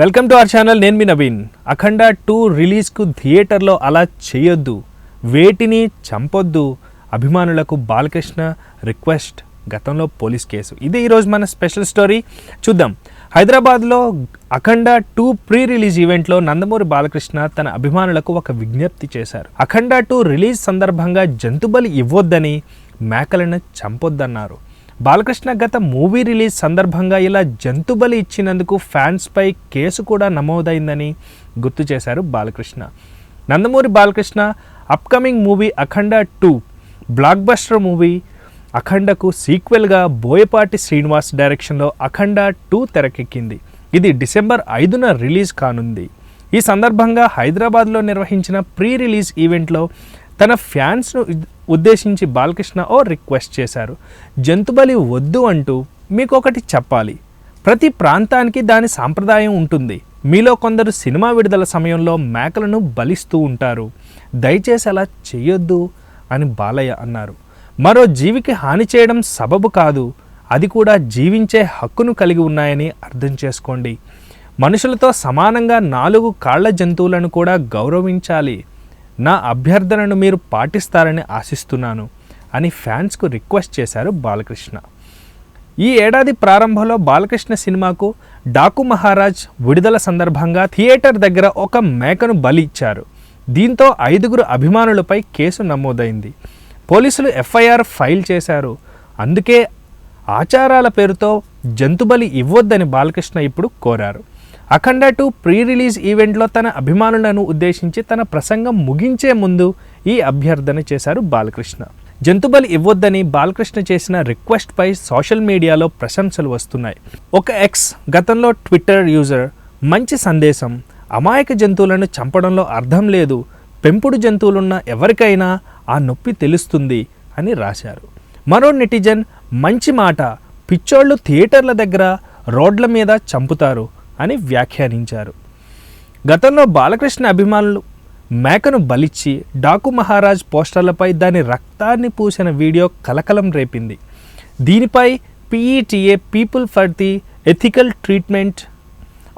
Welcome to our channel నేను మీ నవీన్. అఖండ two రిలీజ్కు థియేటర్లో అలా చేయొద్దు వేటిని చంపొద్దు అభిమానులకు బాలకృష్ణ రిక్వెస్ట్ గతంలో పోలీస్ కేసు. ఇది ఈరోజు మన స్పెషల్ స్టోరీ. చూద్దాం. హైదరాబాద్లో అఖండ టూ ప్రీ రిలీజ్ ఈవెంట్లో నందమూరి బాలకృష్ణ తన అభిమానులకు ఒక విజ్ఞప్తి చేశారు. అఖండ టూ రిలీజ్ సందర్భంగా జంతుబలి ఇవ్వొద్దని మేకలను చంపొద్దన్నారు. బాలకృష్ణ గత మూవీ రిలీజ్ సందర్భంగా ఇలా జంతుబలి ఇచ్చినందుకు ఫ్యాన్స్పై కేసు కూడా నమోదైందని గుర్తు చేశారు Balakrishna. Nandamuri Balakrishna upcoming movie Akhanda two blockbuster movie అఖండకు సీక్వెల్గా బోయపాటి శ్రీనివాస్ డైరెక్షన్లో అఖండ టూ తెరకెక్కింది. ఇది డిసెంబర్ ఐదున రిలీజ్ కానుంది. ఈ సందర్భంగా హైదరాబాద్లో నిర్వహించిన ప్రీ రిలీజ్ ఈవెంట్లో తన ఫ్యాన్స్ను ఉద్దేశించి బాలకృష్ణ ఓ రిక్వెస్ట్ చేశారు. జంతుబలి వద్దు అంటూ మీకు ఒకటి చెప్పాలి. ప్రతి ప్రాంతానికి దాని సాంప్రదాయం ఉంటుంది. మీలో కొందరు సినిమా విడుదల సమయంలో మేకలను బలిస్తూ ఉంటారు. దయచేసి అలా చేయొద్దు అని బాలయ్య అన్నారు. మరో జీవికి హాని చేయడం సబబు కాదు. అది కూడా జీవించే హక్కును కలిగి ఉన్నాయని అర్థం చేసుకోండి. మనుషులతో సమానంగా నాలుగు కాళ్ళ జంతువులను కూడా గౌరవించాలి. నా అభ్యర్థనను మీరు పాటిస్తారని ఆశిస్తున్నాను అని ఫ్యాన్స్కు రిక్వెస్ట్ చేశారు బాలకృష్ణ. ఈ ఏడాది ప్రారంభంలో బాలకృష్ణ సినిమాకు డాకు మహారాజ్ విడుదల సందర్భంగా థియేటర్ దగ్గర ఒక మేకను బలి ఇచ్చారు. దీంతో ఐదుగురు అభిమానులపై కేసు నమోదైంది. పోలీసులు ఎఫ్ఐఆర్ ఫైల్ చేశారు. అందుకే ఆచారాల పేరుతో జంతుబలి ఇవ్వొద్దని బాలకృష్ణ ఇప్పుడు కోరారు. అఖండ టూ ప్రీ రిలీజ్ ఈవెంట్లో తన అభిమానులను ఉద్దేశించి తన ప్రసంగం ముగించే ముందు ఈ అభ్యర్థన చేశారు బాలకృష్ణ. జంతుబలి ఇవ్వొద్దని బాలకృష్ణ చేసిన రిక్వెస్ట్పై సోషల్ మీడియాలో ప్రశంసలు వస్తున్నాయి. ఒక ఎక్స్ గతంలో ట్విట్టర్ యూజర్ మంచి సందేశం అమాయక జంతువులను చంపడంలో అర్థం లేదు పెంపుడు జంతువులున్న ఎవరికైనా ఆ నొప్పి తెలుస్తుంది అని రాశారు. మరో నెటిజన్ మంచి మాట పిచ్చోళ్ళు థియేటర్ల దగ్గర రోడ్ల మీద చంపుతారు అని వ్యాఖ్యానించారు. గతంలో బాలకృష్ణ అభిమానులు మేకను బలిచ్చి డాకు మహారాజ్ పోస్టర్లపై దాని రక్తాన్ని పూసిన వీడియో కలకలం రేపింది. దీనిపై PETA people for the ethical treatment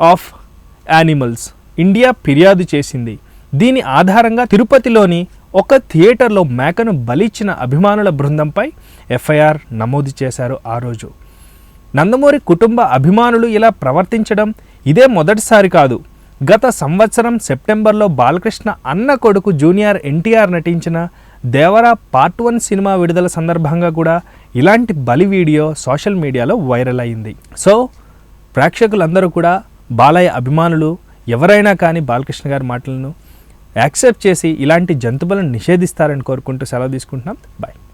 of animals India ఫిర్యాదు చేసింది. దీని ఆధారంగా తిరుపతిలోని ఒక థియేటర్లో మేకను బలిచ్చిన అభిమానుల బృందంపై ఎఫ్ఐఆర్ నమోదు చేశారు ఆ రోజు. నందమూరి కుటుంబ అభిమానులు ఇలా ప్రవర్తించడం ఇదే మొదటిసారి కాదు. గత సంవత్సరం సెప్టెంబర్లో బాలకృష్ణ అన్న కొడుకు జూనియర్ ఎన్టీఆర్ నటించిన దేవరా పార్ట్ వన్ సినిమా విడుదల సందర్భంగా కూడా ఇలాంటి బలి వీడియో సోషల్ మీడియాలో వైరల్ అయింది. సో ప్రేక్షకులందరూ కూడా బాలయ్య అభిమానులు ఎవరైనా కానీ బాలకృష్ణ గారి మాటలను యాక్సెప్ట్ చేసి ఇలాంటి జంతువులను నిషేధిస్తారని కోరుకుంటూ సెలవు తీసుకుంటున్నాం. బాయ్